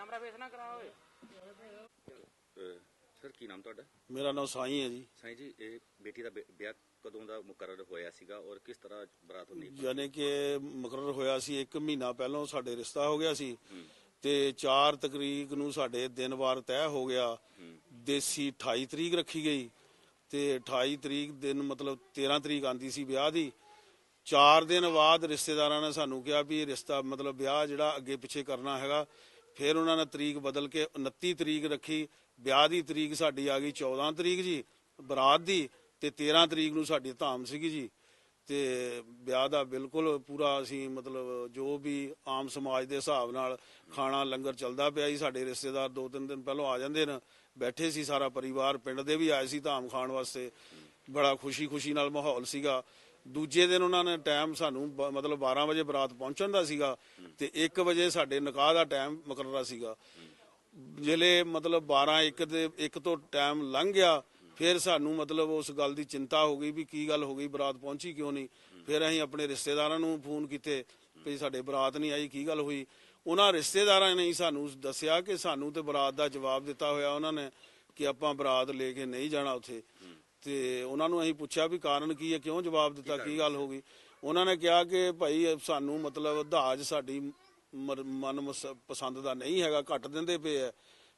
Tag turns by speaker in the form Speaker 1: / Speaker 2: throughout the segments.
Speaker 1: Camera face ਨਾ ਕਰਾ ਓਏ।
Speaker 2: ਸਰ ਕੀ ਨਾਮ ਤੁਹਾਡਾ?
Speaker 3: ਮੇਰਾ ਨਾਮ ਸਾਈਂ ਹੈ ਜੀ।
Speaker 2: ਸਾਈਂ ਜੀ ਇਹ ਬੇਟੀ ਦਾ ਵਿ- ਵਿਆਹ ਕਦੋਂ ਦਾ ਮੁਕਰਰ ਹੋਇਆ ਸੀਗਾ ਔਰ ਕਿਸ ਤਰ੍ਹਾਂ ਬਰਾਤ ਹੁੰਦੀ
Speaker 3: ਯਾਨੀ ਕਿ ਮੁਕਰਰ ਹੋਇਆ ਸੀ 1 ਮਹੀਨਾ ਪਹਿਲਾਂ ਸਾਡੇ ਰਿਸ਼ਤਾ ਹੋ ਗਿਆ ਸੀ ਤੇ 4 ਤਰੀਕ ਨੂੰ ਸਾਡੇ ਦਿਨ ਵਾਰ ਤੈਅ ਹੋ ਗਿਆ। ਦੇਸੀ 28 ਤਰੀਕ ਰੱਖੀ ਗਈ ਤੇ 28 ਤਰੀਕ ਦਿਨ ਮਤਲਬ 13 ਤਰੀਕ ਆਂਦੀ ਸੀ ਵਿਆਹ ਦੀ। 4 ਦਿਨ ਬਾਅਦ ਰਿਸ਼ਤੇਦਾਰਾਂ ਨੇ ਸਾਨੂੰ ਕਿਹਾ ਵੀ ਇਹ ਰਿਸ਼ਤਾ ਮਤਲਬ ਵਿਆਹ ਜਿਹੜਾ ਅੱਗੇ ਪਿੱਛੇ ਕਰਨਾ ਹੈਗਾ ਫਿਰ ਉਹਨਾਂ ਨੇ ਤਰੀਕ ਬਦਲ ਕੇ 29 ਤਰੀਕ ਰੱਖੀ, ਵਿਆਹ ਦੀ ਤਰੀਕ ਸਾਡੀ ਆ ਗਈ 14 ਤਰੀਕ ਜੀ, ਬਰਾਤ ਦੀ ਤੇ 13 ਤਰੀਕ ਨੂੰ ਸਾਡੀ ਧਾਮ ਸੀਗੀ ਜੀ। ਤੇ ਵਿਆਹ ਦਾ ਬਿਲਕੁਲ ਪੂਰਾ ਅਸੀਂ ਮਤਲਬ ਜੋ ਵੀ ਆਮ ਸਮਾਜ ਦੇ ਹਿਸਾਬ ਨਾਲ ਖਾਣਾ, ਲੰਗਰ ਚੱਲਦਾ ਪਿਆ ਸੀ ਸਾਡੇ ਰਿਸ਼ਤੇਦਾਰ ਦੋ ਤਿੰਨ ਦਿਨ ਪਹਿਲਾਂ ਆ ਜਾਂਦੇ ਨੇ, ਬੈਠੇ ਸੀ ਸਾਰਾ ਪਰਿਵਾਰ, ਪਿੰਡ ਦੇ ਵੀ ਆਏ ਸੀ ਧਾਮ ਖਾਣ ਵਾਸਤੇ। ਬੜਾ ਖੁਸ਼ੀ-ਖੁਸ਼ੀ ਨਾਲ ਮਾਹੌਲ ਸੀਗਾ। ਦੂਜੇ ਦਿਨ ਉਹਨਾਂ ਨੇ ਟਾਈਮ ਸਾਨੂੰ ਬ- ਮਤਲਬ 12 ਵਜੇ ਬਰਾਤ ਪਹੁੰਚਣ ਦਾ ਸੀਗਾ ਤੇ 1 ਵਜੇ ਸਾਡੇ ਨਿਕਾਹ ਦਾ ਟਾਈਮ ਮੁਕਰਰਾ ਸੀਗਾ। ਜਿਹੜੇ ਮਤਲਬ 12 1 ਦੇ 1 ਤੋਂ ਟਾਈਮ ਲੰਘ ਗਿਆ, ਫਿਰ ਸਾਨੂੰ ਮਤਲਬ ਉਸ ਗੱਲ ਦੀ ਚਿੰਤਾ ਹੋ ਗਈ ਵੀ ਕੀ ਗੱਲ ਹੋ ਗਈ, ਬਰਾਤ ਪਹੁੰਚੀ ਕਿਉਂ ਨਹੀਂ? ਫਿਰ ਅਸੀਂ ਆਪਣੇ ਰਿਸ਼ਤੇਦਾਰਾਂ ਨੂੰ ਫੋਨ ਕੀਤੇ ਵੀ ਸਾਡੇ ਬਰਾਤ ਨਹੀਂ ਆਈ, ਕੀ ਗੱਲ ਹੋਈ? ਉਹਨਾਂ ਰਿਸ਼ਤੇਦਾਰਾਂ ਨੇ ਹੀ ਸਾਨੂੰ ਦੱਸਿਆ ਕਿ ਸਾਨੂੰ ਤੇ ਬਰਾਤ ਦਾ ਜਵਾਬ ਦਿੱਤਾ ਹੋਇਆ ਉਹਨਾਂ ਨੇ ਕਿ ਆਪਾਂ ਬਰਾਤ ਲੈ ਕੇ ਨਹੀਂ ਜਾਣਾ ਉੱਥੇ। ਤੇ ਉਹਨਾਂ ਨੂੰ ਅਸੀਂ ਪੁੱਛਿਆ ਵੀ ਕਾਰਨ ਕੀ ਹੈ ਕਿਉਂ ਜਵਾਬ ਦਿੱਤਾ ਕੀ ਗੱਲ ਹੋ ਗਈ? ਉਹਨਾਂ ਨੇ ਕਿਹਾ ਕਿ ਭਾਈ ਸਾਨੂੰ ਮਤਲਬ ਦਾਜ ਸਾਡੀ ਮਨ ਪਸੰਦ ਦਾ ਨਹੀਂ ਹੈਗਾ ਘੱਟ ਦਿੰਦੇ ਪਏ ਆ।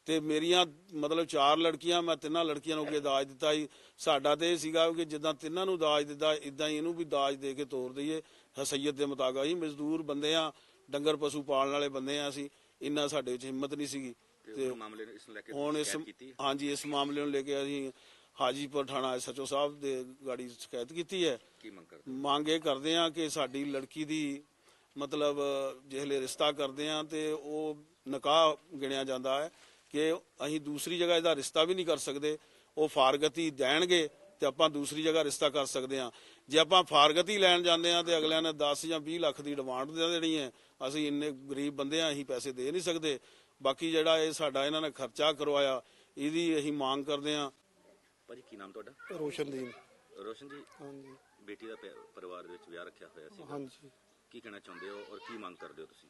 Speaker 3: ਤੇ ਮੇਰੀਆਂ ਮਤਲਬ ਚਾਰ ਲੜਕੀਆਂ ਮੈਂ ਤਿੰਨਾਂ ਲੜਕੀਆਂ ਨੂੰ ਅੱਗੇ ਦਾਜ ਦਿੱਤਾ ਸੀ। ਸਾਡਾ ਤੇ ਇਹ ਸੀਗਾ ਕਿ ਜਿੱਦਾਂ ਤਿੰਨਾਂ ਨੂੰ ਦਾਜ ਦਿੱਤਾ ਇਦਾਂ ਹੀ ਇਹਨੂੰ ਵੀ ਦਾਜ ਦੇ ਕੇ ਤੋਰ ਦਈਏ। ਹਸਈਅਤ ਦੇ ਮੁਤਾਬਕ ਅਸੀਂ ਮਜ਼ਦੂਰ ਬੰਦੇ ਆ ਡੰਗਰ ਪਸ਼ੂ ਪਾਲਣ ਵਾਲੇ ਬੰਦੇ ਆ ਅਸੀਂ। ਇੰਨਾ ਸਾਡੇ ਵਿੱਚ ਹਿੰਮਤ ਨਹੀਂ ਸੀਗੀ।
Speaker 2: ਤੇ ਉਸ ਮਾਮਲੇ ਨੂੰ ਇਸ ਨੂੰ ਲੈ ਕੇ
Speaker 3: ਹੁਣ ਇਸ ਹਾਂਜੀ ਇਸ ਮਾਮਲੇ ਨੂੰ ਲੈ ਕੇ ਅਸੀਂ ਹਾਜੀਪੁਰ ਥਾਣਾ ਸਚੋ ਸਾਹਿਬ ਦੇ ਗਾੜੀ ਸ਼ਿਕਾਇਤ ਕੀਤੀ ਹੈ।
Speaker 2: ਕੀ ਮੰਗ ਕਰਦੇ
Speaker 3: ਮੰਗ ਇਹ ਕਰਦੇ ਆ ਕਿ ਸਾਡੀ ਲੜਕੀ ਦੀ ਮਤਲਬ ਜਿਹਲੇ ਰਿਸ਼ਤਾ ਕਰਦੇ ਆ ਤੇ ਉਹ ਨਿਕਾਹ ਗਿਣਿਆ ਜਾਂਦਾ ਹੈ ਕਿ ਅਸੀਂ ਦੂਸਰੀ ਜਗ੍ਹਾ ਇਹਦਾ ਰਿਸ਼ਤਾ ਵੀ ਨਹੀਂ ਕਰ ਸਕਦੇ। ਉਹ ਫਾਰਗਤੀ ਦੇਣਗੇ ਤੇ ਆਪਾਂ ਦੂਸਰੀ ਜਗ੍ਹਾ ਰਿਸ਼ਤਾ ਕਰ ਸਕਦੇ ਆ ਜੇ ਆਪਾਂ ਫਾਰਗਤੀ ਲੈਣ ਜਾਂਦੇ ਆ ਤੇ ਅਗਲਿਆਂ ਨੇ 10 ਜਾਂ 20 ਲੱਖ ਦੀ ਡਿਮਾਂਡ ਦੇ ਦੇਣੀ ਹੈ ਅਸੀਂ ਇੰਨੇ ਗਰੀਬ ਬੰਦੇ ਆ ਅਸੀਂ ਪੈਸੇ ਦੇ ਨਹੀਂ ਸਕਦੇ। ਬਾਕੀ ਜਿਹੜਾ ਇਹ ਸਾਡਾ ਇਹਨਾਂ ਨੇ ਖਰਚਾ ਕਰਵਾਇਆ ਇਹਦੀ ਅਸੀਂ ਮੰਗ ਕਰਦੇ ਆ
Speaker 2: ਭਾਜੀ ਕੀ ਨਾਮ ਤੁਹਾਡਾ?
Speaker 4: ਰੋਸ਼ਨਦੀਨ
Speaker 2: ਰੋਸ਼ਨ ਜੀ
Speaker 4: ਹਾਂਜੀ।
Speaker 2: ਬੇਟੀ ਦਾ ਪਿਆ- ਪਰਿਵਾਰ ਦੇ ਵਿੱਚ ਵਿਆਹ ਰੱਖਿਆ ਹੋਇਆ ਸੀ
Speaker 4: ਹਾਂਜੀ।
Speaker 2: ਕੀ ਕਹਿਣਾ ਚਾਹੁੰਦੇ ਹੋ ਔਰ ਕੀ ਮੰਗ ਕਰਦੇ ਹੋ ਤੁਸੀਂ?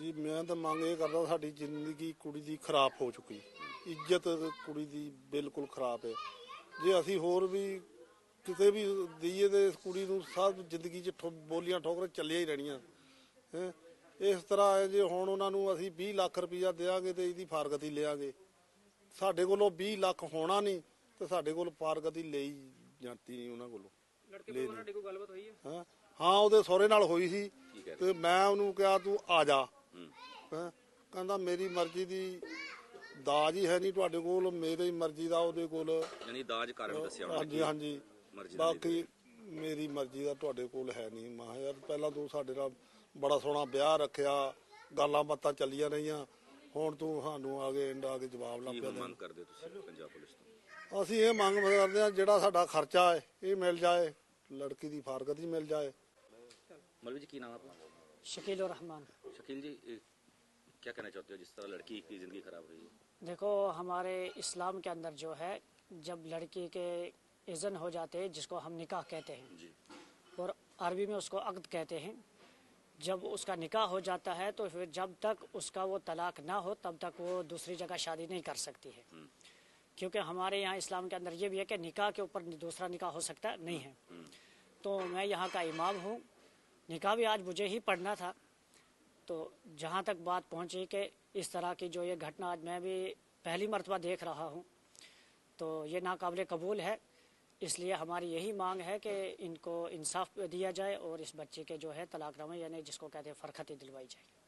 Speaker 4: ਜੀ ਮੈਂ ਤਾਂ ਮੰਗ ਇਹ ਕਰਦਾ ਸਾਡੀ ਜ਼ਿੰਦਗੀ ਕੁੜੀ ਦੀ ਖਰਾਬ ਹੋ ਚੁੱਕੀ ਇੱਜ਼ਤ ਕੁੜੀ ਦੀ ਬਿਲਕੁਲ ਖਰਾਬ ਹੈ। ਜੇ ਅਸੀਂ ਹੋਰ ਵੀ ਕਿਤੇ ਵੀ ਦਈਏ ਤੇ ਇਸ ਕੁੜੀ ਨੂੰ ਸਭ ਜ਼ਿੰਦਗੀ 'ਚ ਠੋ- ਬੋਲੀਆਂ ਠੋਕਰਾਂ ਚੱਲੀਆਂ ਹੀ ਰਹਿਣੀਆਂ। ਹੈ? ਇਸ ਤਰ੍ਹਾਂ ਹੈ ਜੇ ਹੁਣ ਉਹਨਾਂ ਨੂੰ ਅਸੀਂ 20 ਲੱਖ ਰੁਪਈਆ ਦੇਾਂਗੇ ਤੇ ਇਹਦੀ ਫਾਰਗਤੀ ਲਿਆਂਗੇ। ਸਾਡੇ ਕੋਲੋਂ 20 ਲੱਖ ਹੋਣਾ ਨਹੀਂ। ਤੇ ਸਾਡੇ ਕੋਲ ਫਾਰਗਤੀ ਲਈ ਜਾਂਦੀ ਨਹੀਂ ਉਹਨਾਂ ਕੋਲੋਂ।
Speaker 1: ਲੜਕੇ ਕੋਲ ਤੁਹਾਡੀ ਕੋਈ ਗੱਲਬਾਤ ਹੋਈ ਹੈ
Speaker 4: ਹੈਂ ਹਾਂ ਉਹਦੇ ਸਹੁਰੇ ਨਾਲ ਹੋਈ ਸੀ ਤੇ ਮੈਂ ਉਹਨੂੰ ਕਿਹਾ ਤੂੰ ਆ ਜਾ।
Speaker 2: ਹੂੰ।
Speaker 4: ਕਹਿੰਦਾ ਮੇਰੀ ਮਰਜ਼ੀ ਦੀ ਦਾਜ ਹੀ ਹੈ ਨਹੀਂ ਤੁਹਾਡੇ ਕੋਲ ਮੇਰੀ ਮਰਜ਼ੀ ਦਾ ਉਹਦੇ ਕੋਲ।
Speaker 2: ਯਾਨੀ ਦਾਜ ਕਾਰਨ ਦੱਸਿਆ ਉਹਨਾਂ
Speaker 4: ਹਾਂਜੀ ਹਾਂਜੀ।
Speaker 2: ਮਰਜ਼ੀ ਦਾ
Speaker 4: ਬਾਕੀ ਮੇਰੀ ਮਰਜ਼ੀ ਦਾ ਤੁਹਾਡੇ ਕੋਲ ਹੈ ਨਹੀਂ। ਮੈਂ ਕਿਹਾ ਯਾਰ ਪਹਿਲਾਂ ਤੂੰ ਸਾਡੇ ਨਾਲ ਬੜਾ ਸੋਹਣਾ ਵਿਆਹ ਰੱਖਿਆ ਗੱਲਾਂ ਬਾਤਾਂ ਚੱਲੀਆਂ ਰਹੀਆਂ। ਹੁਣ ਤੂੰ ਸਾਨੂੰ ਆ ਕੇ ਇੰਡ ਆ ਕੇ ਜਵਾਬ
Speaker 2: ਕੀ
Speaker 4: ਪਿਆ।
Speaker 2: ਮੰਗ ਕਰਦੇ ਹੋ ਤੁਸੀਂ ਪੰਜਾਬ ਪੁਲਿਸ
Speaker 4: ਅਸੀਂ ਇਹ ਮੰਗ ਕਰਦੇ ਹਾਂ ਜਿਹੜਾ ਸਾਡਾ ਖਰਚਾ ਹੈ ਇਹ ਮਿਲ ਜਾਏ ਲੜਕੀ ਦੀ ਫਾਰਗਤੀ ਮਿਲ ਜਾਏ
Speaker 2: मौलवी जी की नाम आपका
Speaker 5: शकील रहमान
Speaker 2: शकील जी ए, क्या कहना चाहते हो जिस तरह लड़की की जिंदगी खराब हुई है
Speaker 5: देखो हमारे इस्लाम के अंदर जो है जब लड़की के इज़न हो जाते हैं जिसको हम निकाह कहते हैं
Speaker 2: जी
Speaker 5: और अरबी में उसको अक़द कहते हैं जब उसका निकाह हो जाता है तो फिर जब तक उसका वो तलाक ना हो तब तक वो दूसरी जगह शादी नहीं कर सकती है کیونکہ ہمارے یہاں اسلام کے اندر یہ بھی ہے کہ نکاح کے اوپر دوسرا نکاح ہو سکتا نہیں ہے۔ تو میں یہاں کا امام ہوں۔ نکاح بھی آج مجھے ہی پڑھنا تھا۔ تو جہاں تک بات پہنچی کہ اس طرح کی جو یہ گھٹنا آج میں بھی پہلی مرتبہ دیکھ رہا ہوں تو یہ ناقابل قبول ہے۔ اس لیے ہماری یہی مانگ ہے کہ ان کو انصاف دیا جائے اور اس بچے کے جو ہے طلاق رمے یعنی جس کو کہتے ہیں فرختی دلوائی جائے۔